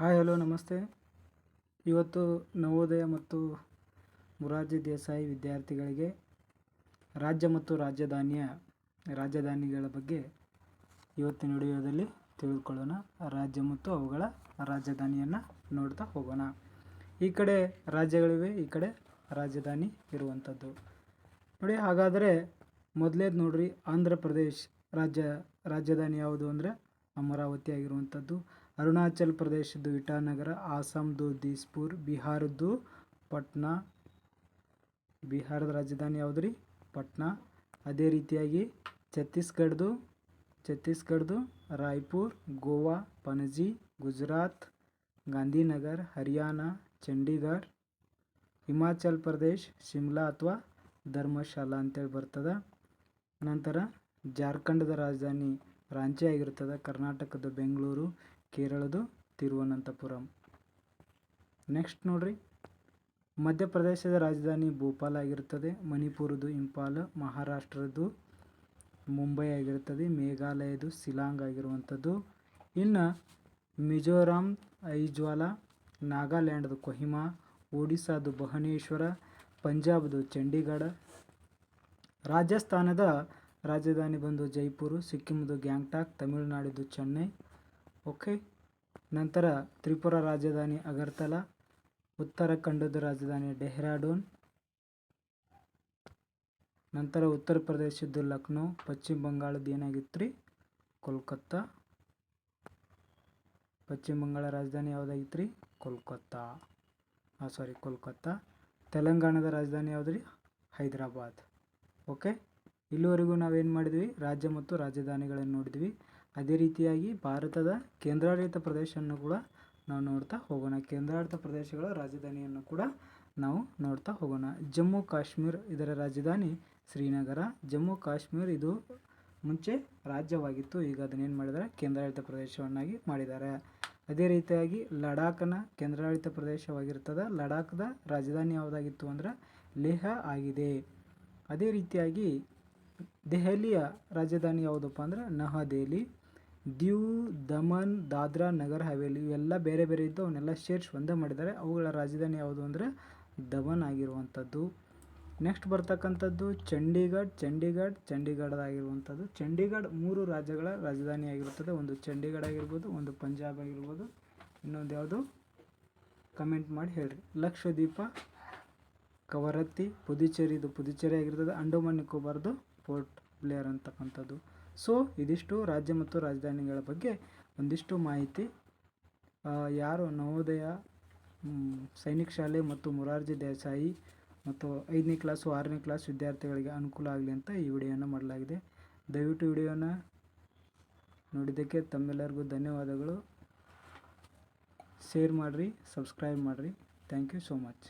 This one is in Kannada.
ಹಾಯ್, ಹಲೋ, ನಮಸ್ತೆ. ಇವತ್ತು ನವೋದಯ ಮತ್ತು ಮುರಾರ್ಜಿ ದೇಸಾಯಿ ವಿದ್ಯಾರ್ಥಿಗಳಿಗೆ ರಾಜ್ಯ ಮತ್ತು ರಾಜಧಾನಿಯ ರಾಜಧಾನಿಗಳ ಬಗ್ಗೆ ಇವತ್ತು ವಿಡಿಯೋದಲ್ಲಿ ತಿಳಿದುಕೊಳ್ಳೋಣ ರಾಜ್ಯ ಮತ್ತು ಅವುಗಳ ರಾಜಧಾನಿಯನ್ನು ನೋಡ್ತಾ ಹೋಗೋಣ. ಈ ಕಡೆ ರಾಜ್ಯಗಳಿವೆ, ಈ ಕಡೆ ರಾಜಧಾನಿ ಇರುವಂಥದ್ದು. ನೋಡಿ, ಹಾಗಾದರೆ ಮೊದಲೇದು ನೋಡ್ರಿ, ಆಂಧ್ರ ಪ್ರದೇಶ್ ರಾಜ್ಯ, ರಾಜಧಾನಿ ಯಾವುದು ಅಂದರೆ ಅಮರಾವತಿ ಆಗಿರುವಂಥದ್ದು. ಅರುಣಾಚಲ್ ಪ್ರದೇಶದ್ದು ಇಟಾನಗರ ಆಸಾಮ್ದು ದೀಸ್ಪುರ್, ಬಿಹಾರದ್ದು ಪಟ್ನಾ, ಬಿಹಾರದ ರಾಜಧಾನಿ ಯಾವುದು ರೀ ಪಟ್ನಾ. ಅದೇ ರೀತಿಯಾಗಿ ಛತ್ತೀಸ್ಗಢದ್ದು ಛತ್ತೀಸ್ಗಢದ್ದು ರಾಯ್ಪುರ್, ಗೋವಾ, ಪಣಜಿ, ಗುಜರಾತ್, ಗಾಂಧಿನಗರ್, ಹರಿಯಾಣ, ಚಂಡೀಗಢ, ಹಿಮಾಚಲ್ ಪ್ರದೇಶ್, ಶಿಮ್ಲಾ ಅಥವಾ ಧರ್ಮಶಾಲಾ ಅಂತೇಳಿ ಬರ್ತದೆ. ನಂತರ ಜಾರ್ಖಂಡದ ರಾಜಧಾನಿ ರಾಂಚಿ ಆಗಿರ್ತದೆ ಕರ್ನಾಟಕದ ಬೆಂಗಳೂರು ಕೇರಳದು ತಿರುವನಂತಪುರಂ. ನೆಕ್ಸ್ಟ್ ನೋಡ್ರಿ. ಮಧ್ಯಪ್ರದೇಶದ ರಾಜಧಾನಿ ಭೋಪಾಲ್ ಆಗಿರುತ್ತದೆ. ಮಣಿಪುರದು ಇಂಪಾಲ್, ಮಹಾರಾಷ್ಟ್ರದ್ದು ಮುಂಬೈ ಆಗಿರುತ್ತದೆ. ಮೇಘಾಲಯದು ಶಿಲಾಂಗ್ ಆಗಿರುವಂಥದ್ದು. ಇನ್ನು ಮಿಜೋರಾಂ, ಐಜ್ವಾಲ, ನಾಗಾಲ್ಯಾಂಡ್ದು ಕೊಹಿಮಾ, ಒಡಿಸ್ಸಾದು ಭುವನೇಶ್ವರ, ಪಂಜಾಬ್ದು ಚಂಡೀಗಢ, ರಾಜಸ್ಥಾನದ ರಾಜಧಾನಿ ಬಂದು ಜೈಪುರು, ಸಿಕ್ಕಿಮ್ದು ಗ್ಯಾಂಗ್ಟಾಕ್, ತಮಿಳುನಾಡಿದ್ದು ಚೆನ್ನೈ ಓಕೆ. ನಂತರ ತ್ರಿಪುರ ರಾಜಧಾನಿ ಅಗರ್ತಲಾ ಉತ್ತರಾಖಂಡದ ರಾಜಧಾನಿ ಡೆಹ್ರಾಡೂನ್, ನಂತರ ಉತ್ತರ ಪ್ರದೇಶದ್ದು ಲಕ್ನೋ, ಪಶ್ಚಿಮ ಬಂಗಾಳದ ಏನಾಗಿತ್ತು ರೀ ಕೋಲ್ಕತ್ತಾ. ಪಶ್ಚಿಮ ಬಂಗಾಳ ರಾಜಧಾನಿ ಯಾವುದಾಗಿತ್ತು ರೀ ಕೋಲ್ಕತ್ತಾ. ಹಾಂ ಸಾರಿ ಕೋಲ್ಕತ್ತಾ. ತೆಲಂಗಾಣದ ರಾಜಧಾನಿ ಯಾವುದು ರೀ ಹೈದರಾಬಾದ್. ಓಕೆ. ಇಲ್ಲಿವರೆಗೂ ನಾವೇನು ಮಾಡಿದ್ವಿ? ರಾಜ್ಯ ಮತ್ತು ರಾಜಧಾನಿಗಳನ್ನು ನೋಡಿದ್ವಿ. ಅದೇ ರೀತಿಯಾಗಿ ಭಾರತದ ಕೇಂದ್ರಾಡಳಿತ ಪ್ರದೇಶವನ್ನು ಕೂಡ ನಾವು ನೋಡ್ತಾ ಹೋಗೋಣ. ಕೇಂದ್ರಾಡಳಿತ ಪ್ರದೇಶಗಳ ರಾಜಧಾನಿಯನ್ನು ಕೂಡ ನಾವು ನೋಡ್ತಾ ಹೋಗೋಣ. ಜಮ್ಮು ಕಾಶ್ಮೀರ್ ಇದರ ರಾಜಧಾನಿ ಶ್ರೀನಗರ. ಜಮ್ಮು ಕಾಶ್ಮೀರ್ ಇದು ಮುಂಚೆ ರಾಜ್ಯವಾಗಿತ್ತು. ಈಗ ಅದನ್ನೇನು ಮಾಡಿದ್ದಾರೆ ಕೇಂದ್ರಾಡಳಿತ ಪ್ರದೇಶವನ್ನಾಗಿ ಮಾಡಿದ್ದಾರೆ ಅದೇ ರೀತಿಯಾಗಿ ಲಡಾಖ್ನ ಕೇಂದ್ರಾಡಳಿತ ಪ್ರದೇಶವಾಗಿರ್ತದೆ. ಲಡಾಖ್ದ ರಾಜಧಾನಿ ಯಾವುದಾಗಿತ್ತು ಅಂದರೆ ಲೇಹ ಆಗಿದೆ. ಅದೇ ರೀತಿಯಾಗಿ ದೆಹಲಿಯ ರಾಜಧಾನಿ ಯಾವುದಪ್ಪ ಅಂದರೆ ನವದೆಹಲಿ. ದಿವ್, ದಮನ್, ದಾದ್ರಾ, ನಗರ್ ಹವೇಲಿ ಇವೆಲ್ಲ ಬೇರೆ ಬೇರೆ ಇದ್ದು ಅವನ್ನೆಲ್ಲ ಸೇರಿಸಿ ಒಂದೇ ಮಾಡಿದ್ದಾರೆ. ಅವುಗಳ ರಾಜಧಾನಿ ಯಾವುದು ಅಂದರೆ ದಮನ್ ಆಗಿರುವಂಥದ್ದು. ನೆಕ್ಸ್ಟ್ ಬರ್ತಕ್ಕಂಥದ್ದು ಚಂಡೀಗಢ ಚಂಡೀಗಢ ಚಂಡೀಗಢದಾಗಿರುವಂಥದ್ದು ಚಂಡೀಗಢ ಮೂರು ರಾಜ್ಯಗಳ ರಾಜಧಾನಿ ಆಗಿರುತ್ತದೆ. ಒಂದು ಚಂಡೀಗಢ ಆಗಿರ್ಬೋದು, ಒಂದು ಪಂಜಾಬ್ ಆಗಿರ್ಬೋದು. ಇನ್ನೊಂದು ಯಾವುದು? ಕಮೆಂಟ್ ಮಾಡಿ ಹೇಳ್ರಿ. ಲಕ್ಷದ್ವೀಪ, ಕವರತ್ತಿ ಪುದುಚೇರಿದು ಪುದುಚೇರಿ ಆಗಿರ್ತದೆ. ಅಂಡಮಾನ್ ನಿಕೋಬಾರ್ದು, ಪೋರ್ಟ್ ಬ್ಲೇಯರ್ ಅಂತಕ್ಕಂಥದ್ದು. ಸೊ, ಇದಿಷ್ಟು ರಾಜ್ಯ ಮತ್ತು ರಾಜಧಾನಿಗಳ ಬಗ್ಗೆ ಒಂದಿಷ್ಟು ಮಾಹಿತಿ. ಯಾರು ನವೋದಯ ಸೈನಿಕ ಶಾಲೆ ಮತ್ತು ಮೊರಾರ್ಜಿ ದೇಸಾಯಿ ಮತ್ತು ಐದನೇ ಕ್ಲಾಸು, ಆರನೇ ಕ್ಲಾಸ್ ವಿದ್ಯಾರ್ಥಿಗಳಿಗೆ ಅನುಕೂಲ ಆಗಲಿ ಅಂತ ಈ ವಿಡಿಯೋನ ಮಾಡಲಾಗಿದೆ. ದಯವಿಟ್ಟು ವಿಡಿಯೋನ ನೋಡಿದ್ದಕ್ಕೆ ತಮ್ಮೆಲ್ಲರಿಗೂ ಧನ್ಯವಾದಗಳು. ಶೇರ್ ಮಾಡಿರಿ, ಸಬ್ಸ್ಕ್ರೈಬ್ ಮಾಡಿರಿ. Thank you so much.